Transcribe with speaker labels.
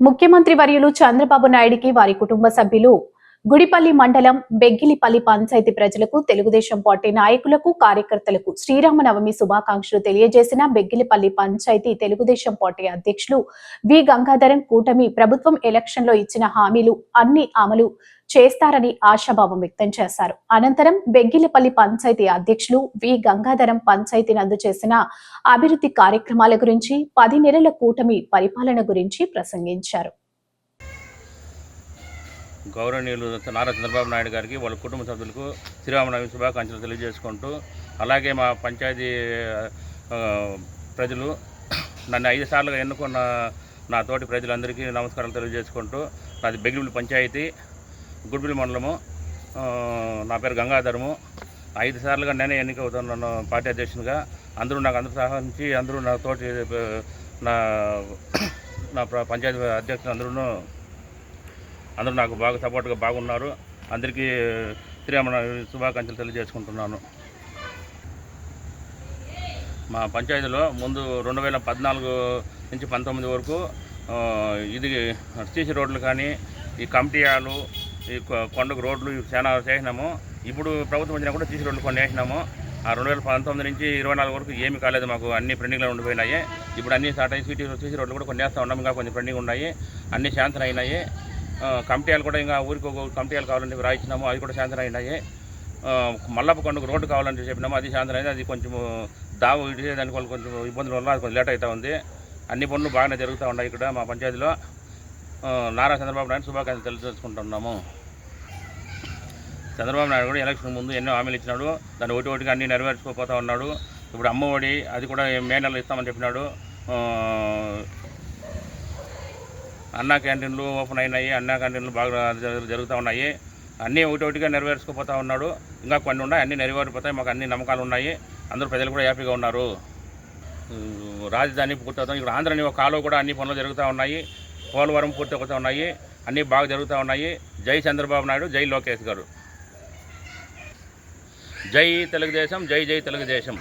Speaker 1: ముఖ్యమంత్రి వర్యులు చంద్రబాబు నాయుడికి వారి కుటుంబ సభ్యులు గుడిపల్లి మండలం బెగ్గిలిపల్లి పంచాయతీ ప్రజలకు తెలుగుదేశం పార్టీ నాయకులకు కార్యకర్తలకు శ్రీరామనవమి శుభాకాంక్షలు తెలియజేసిన బెగ్గిలిపల్లి పంచాయతీ తెలుగుదేశం పార్టీ అధ్యక్షులు వి. గంగాధరం కూటమి ప్రభుత్వం ఎలక్షన్లో ఇచ్చిన హామీలు అన్ని అమలు చేస్తారని ఆశాభావం వ్యక్తం చేశారు. అనంతరం బెగ్గిలిపల్లి పంచాయతీ అధ్యక్షులు వి. గంగాధరం పంచాయతీ నందు చేసిన అభివృద్ధి కార్యక్రమాల గురించి పది నెలల కూటమి పరిపాలన గురించి ప్రసంగించారు.
Speaker 2: గౌరవనీయులు నారా చంద్రబాబు నాయుడు గారికి వాళ్ళ కుటుంబ సభ్యులకు శ్రీరామనవమి శుభాకాంక్షలు తెలియజేసుకుంటూ అలాగే మా పంచాయతీ ప్రజలు నన్ను ఐదు సార్లుగా ఎన్నుకున్న నా తోటి ప్రజలందరికీ నమస్కారాలు తెలియజేసుకుంటూ నాది బెగిలిపల్లి పంచాయతీ గుడ్బిల్ మండలము నా పేరు గంగాధరము. ఐదు సార్లుగా నేనే ఎన్నికవుతున్నాను పార్టీ అధ్యక్షునిగా. అందరూ నాకు అందరూ సహకరించి అందరూ నా తోటి నా నా పంచాయతీ అధ్యక్షులు అందరూ అందరూ నాకు బాగా సపోర్ట్గా బాగున్నారు. అందరికీ శ్రీరామణ శుభాకాంక్షలు తెలియజేసుకుంటున్నాను. మా పంచాయతీలో ముందు రెండు వేల పద్నాలుగు నుంచి పంతొమ్మిది వరకు ఇది సీసీ రోడ్లు కానీ ఈ కమిటీయాలు ఈ కొండకు రోడ్లు ఇవి చాలా చేసినాము ఇప్పుడు ప్రభుత్వం వచ్చినా కూడా సీసీ రోడ్లు కొన్ని వేసినాము. ఆ రెండు వేల పంతొమ్మిది నుంచి ఇరవై నాలుగు వరకు ఏమి కాలేదు మాకు. అన్ని పెండింగ్లో ఉండిపోయినాయి. ఇప్పుడు అన్ని స్టార్ట్ అయ్యి సీటీ సీసీ రోడ్లు కూడా కొన్ని వేస్తూ ఉన్నాం. ఇంకా కొన్ని పెండింగ్ ఉన్నాయి. అన్ని శాంతం అయినాయి. కమిటీలు కూడా ఇంకా ఊరికి ఒక కమిటీలు కావాలంటే రాయించినాము. అవి కూడా శాంతం అయినాయి. మల్లప్ప కొండకు రోడ్డు కావాలని చెప్పినాము. అది శాంతం అయింది. అది కొంచెం దావు ఇటు వల్ల కొంచెం ఇబ్బందుల వల్ల అది కొంచెం లేట్ అవుతూ ఉంది. అన్ని పనులు బాగానే జరుగుతూ ఉన్నాయి ఇక్కడ మా పంచాయతీలో. నారా చంద్రబాబు నాయుడు శుభాకాంక్షలు తెలియజేసుకుంటున్నాము చంద్రబాబు నాయుడు కూడా ఎలక్షన్ ముందు ఎన్నో హామీలు ఇచ్చినాడు. దాన్ని ఒకటి ఒకటిగా అన్ని నెరవేర్చుకోపోతా ఉన్నాడు. ఇప్పుడు అమ్మ ఒడి అది కూడా మే నెలలో ఇస్తామని చెప్పినాడు. అన్నా క్యాంటీన్లు ఓపెన్ అయినాయి అన్నా క్యాంటీన్లు బాగా జరుగుతూ ఉన్నాయి. అన్నీ ఒకటి ఒకటిగా నెరవేర్చుకుపోతా ఉన్నాడు. ఇంకా కొన్ని ఉన్నాయి అన్నీ నెరవేరిపోతాయి. మాకు అన్ని నమ్మకాలు ఉన్నాయి. అందరూ ప్రజలు కూడా హ్యాపీగా ఉన్నారు. రాజధాని పూర్తవుతాం ఇక్కడ ఆంధ్రని ఒక కాలువ కూడా అన్ని పనులు జరుగుతూ ఉన్నాయి. పోలవరం పూర్తి అవుతూ ఉన్నాయి. అన్నీ బాగా జరుగుతూ ఉన్నాయి. జై చంద్రబాబు నాయుడు జై లోకేష్ గారు. జై తెలుగుదేశం జై జై తెలుగుదేశం.